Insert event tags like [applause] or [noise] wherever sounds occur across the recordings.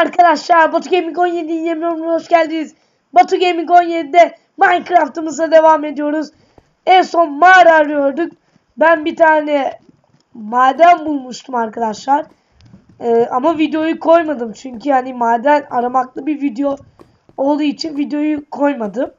arkadaşlar Batu Gaming 17 yeni bölümüne hoş geldiniz. Batu Gaming 17'de Minecraft'ımıza devam ediyoruz. En son mağara arıyorduk. Ben bir tane maden bulmuştum arkadaşlar. Ee, ama videoyu koymadım. Çünkü yani maden aramaklı bir video olduğu için videoyu koymadım.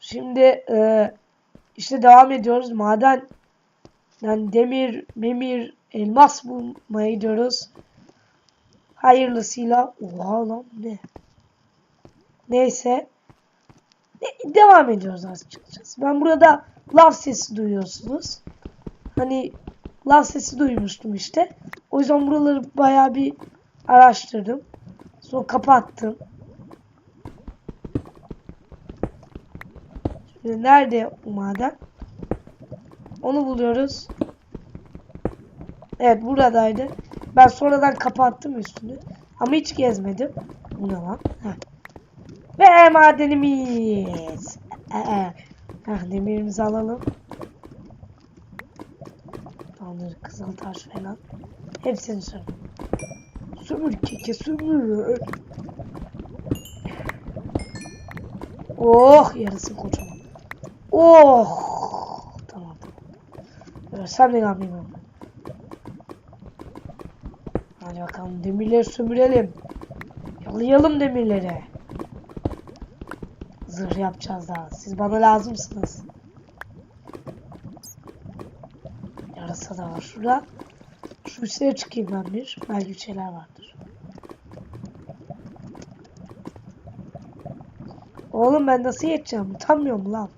Şimdi e, işte devam ediyoruz. Maden yani demir, memir, elmas bulmaya gidiyoruz. Hayırlısıyla. Oha lan ne? Neyse. De- devam ediyoruz açıkçası. Ben burada lav sesi duyuyorsunuz. Hani lav sesi duymuştum işte. O yüzden buraları bayağı bir araştırdım. Sonra kapattım. Şimdi nerede o maden? Onu buluyoruz. Evet buradaydı. Ben sonradan kapattım üstünü. Ama hiç gezmedim. Bu ne lan? Ve madenimiz. Ee, heh, demirimizi alalım. Tamamdır kızıl taş falan. Hepsini sömür. Sömür keke sömür. Oh yarısı kocaman. Oh. Tamam tamam. Ölsem de ne yapayım bakalım demirleri sömürelim. Yalayalım demirleri. Zırh yapacağız daha. Siz bana lazımsınız. Yarasa da var şurada. Şu üstlere çıkayım ben bir. Belki şeyler vardır. Oğlum ben nasıl yeteceğim? Utanmıyorum lan.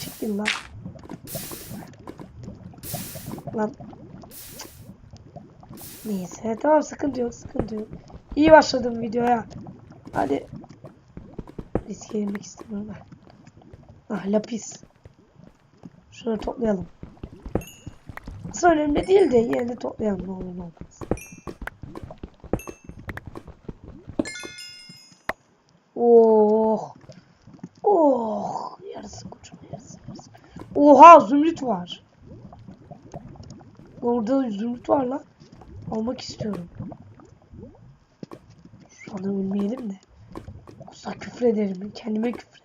Çıkayım lan. Lan Neyse tamam sıkıntı yok sıkıntı yok. İyi başladım videoya. Hadi. Riske girmek istemiyorum ben. Ah lapis. Şunu toplayalım. Aslında önemli değil de yine de toplayalım ne olur ne olmaz. Oh. Oh. Yarısı kocaman yarısı yarısı. Oha zümrüt var. Orada zümrüt var lan. Almak istiyorum. Şu anda ölmeyelim de. Yoksa küfür ederim. Kendime küfür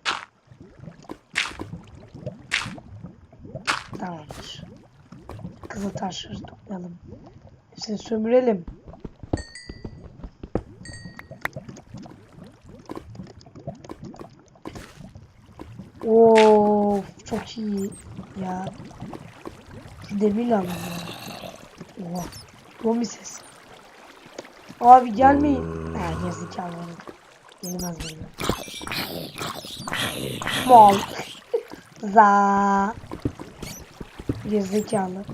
Tamamdır. Kızıl taşları toplayalım. Hepsini sömürelim. Of çok iyi ya. Şu demirle alalım. Oha. Zombi ses. Abi gelmeyin. Ha gerizekalı. Gelmez böyle. Mal. [laughs] Za. Gerizekalı.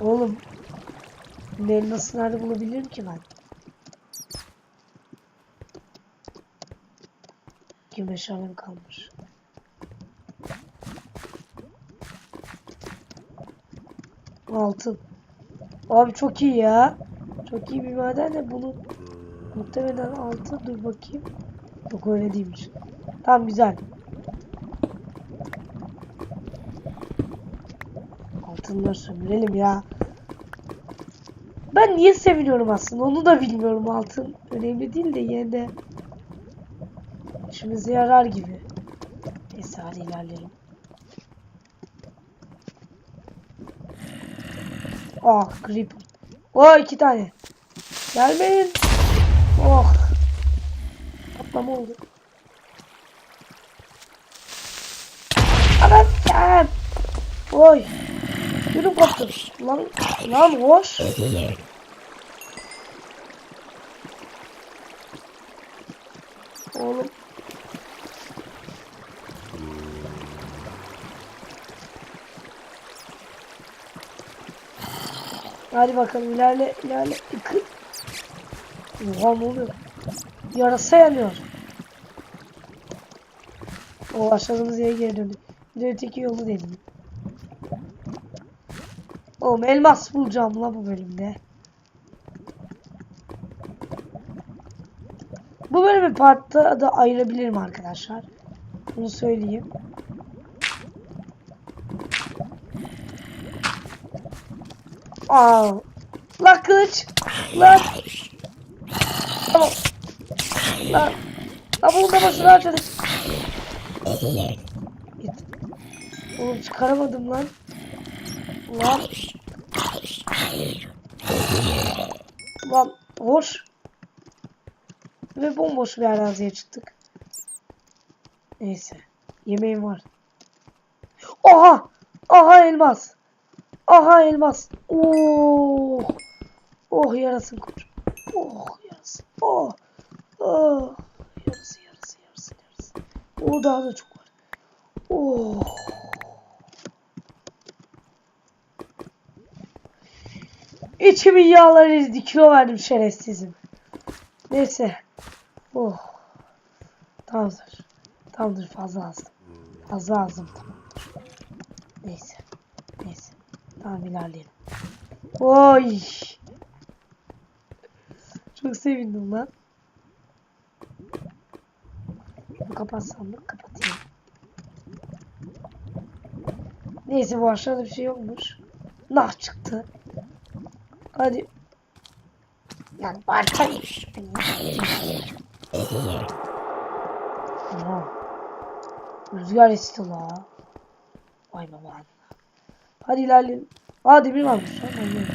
Oğlum. Bu elması nerede bulabilirim ki ben? İki meşalem kalmış. Altın. Abi çok iyi ya. Çok iyi bir maden de bunu muhtemelen altın. Dur bakayım. Yok öyle değilmiş. Tamam güzel. Altınları sömürelim ya. Ben niye seviniyorum aslında onu da bilmiyorum altın. Önemli değil de yine de işimize yarar gibi. Neyse hadi ilerleyelim. Ah grip. Oh iki tane. Gelmeyin. Oh. Patlama oldu. Adam gel. Oy. Yürü koptu. Lan, lan hoş. Oğlum. Hadi bakalım ilerle ilerle. Kı- Oha ne oluyor? Yarasa yanıyor. O başladığımız yere geri döndük. Bir de öteki yolu dedim. Oğlum elmas bulacağım la bu bölümde. Bu bölümü partta da ayırabilirim arkadaşlar. Bunu söyleyeyim. Aa. La kılıç. Lan. Tamam. Lan. Lan bunun da başına harcadık. Git. Oğlum çıkaramadım lan. Lan. Lan boş. Ve bomboş bir araziye çıktık. Neyse. Yemeğim var. Oha! Aha elmas. Aha elmas. Oh. Oh yarasın koç. Oh yarasın. Oh. Oh. Yarısı yarısı yarısı yarısı. O daha da çok var. Oh. İçimin yağları. Kilo verdim şerefsizim. Neyse. Oh. Tamamdır. Tamamdır fazla azdım. Fazla azdım tamamdır. Neyse. Neyse. Tamam ilerleyelim. Oy. Çok sevindim lan. Kapatsam da kapatayım. Neyse bu aşağıda bir şey yokmuş. Nah çıktı. Hadi. Lan. Aha. Rüzgar esti la. Vay baba. Hadi ilerleyelim. Aa demir varmış anlıyorum.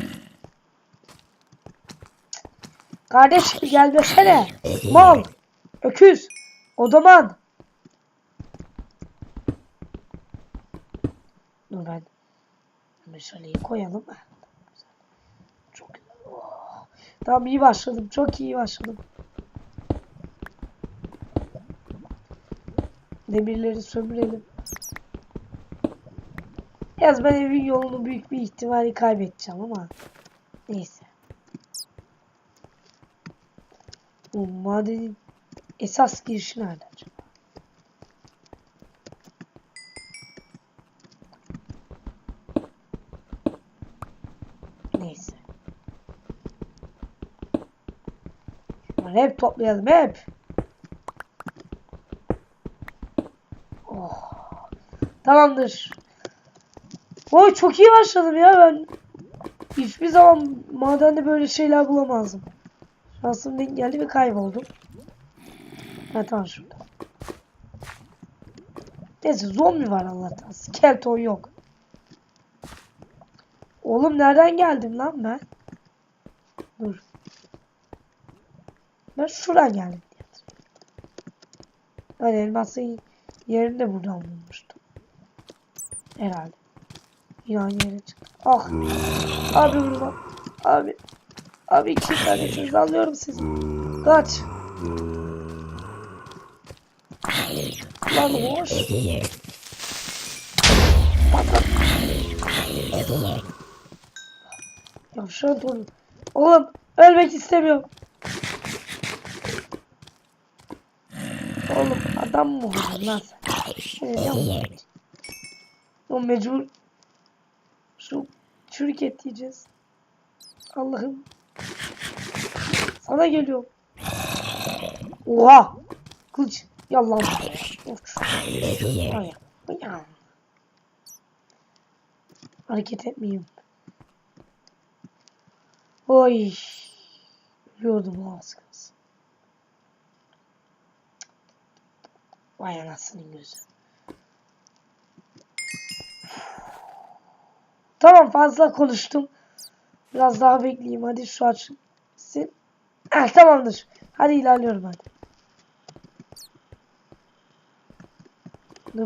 Kardeşim gelmesene. Mal. Öküz. Odaman. Dur ben. Meşaleyi koyalım. Çok. Oh. Tamam iyi başladım. Çok iyi başladım. Demirleri sömürelim. Yaz ben evin yolunu büyük bir ihtimalle kaybedeceğim ama neyse. Bu madenin esas girişi nerede acaba? Neyse. Şunları hep toplayalım hep. Oh. Tamamdır. Oy çok iyi başladım ya ben. Hiçbir zaman madende böyle şeyler bulamazdım. Şansım denk geldi ve kayboldum. Ha tamam şurada. Neyse zombi var Allah'tan. Skeleton yok. Oğlum nereden geldim lan ben? Dur. Ben şuradan geldim. Ben elmasın yerini de buradan bulmuştum. Herhalde. Aynı yere çıktı. Ah. Abi vurma. Abi. Abi iki tanesiniz alıyorum sizi. Kaç. Lan hoş. Ya şu an torun. Oğlum ölmek istemiyorum. Oğlum adam mı oldun lan sen? Yapma. O mecbur şu çürük et yiyeceğiz. Allah'ım. Sana geliyorum. Oha. Kılıç. Yallah. Ay. Hareket etmeyeyim. Oy. Ölüyordum az kalsın. Vay anasının gözü. Tamam fazla konuştum. Biraz daha bekleyeyim. Hadi şu açsın. Eh, tamamdır. Hadi ilerliyorum hadi.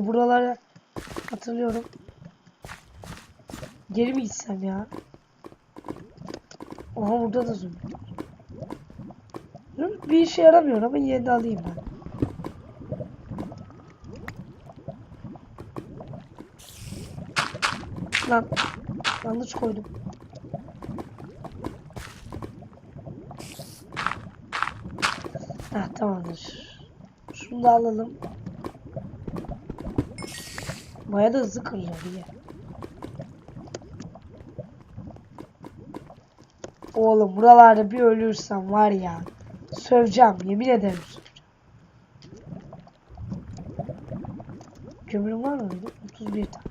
Buralara hatırlıyorum. Geri mi gitsem ya? Oha burada da zombi. var. Bir işe yaramıyor ama yine de alayım ben. Lan yanlış koydum. Heh tamamdır. Şunu da alalım. Baya da hızlı kırıyor iyi. Oğlum buralarda bir ölürsem var ya. Söveceğim yemin ederim. Kömürüm var mı benim? 31 tane.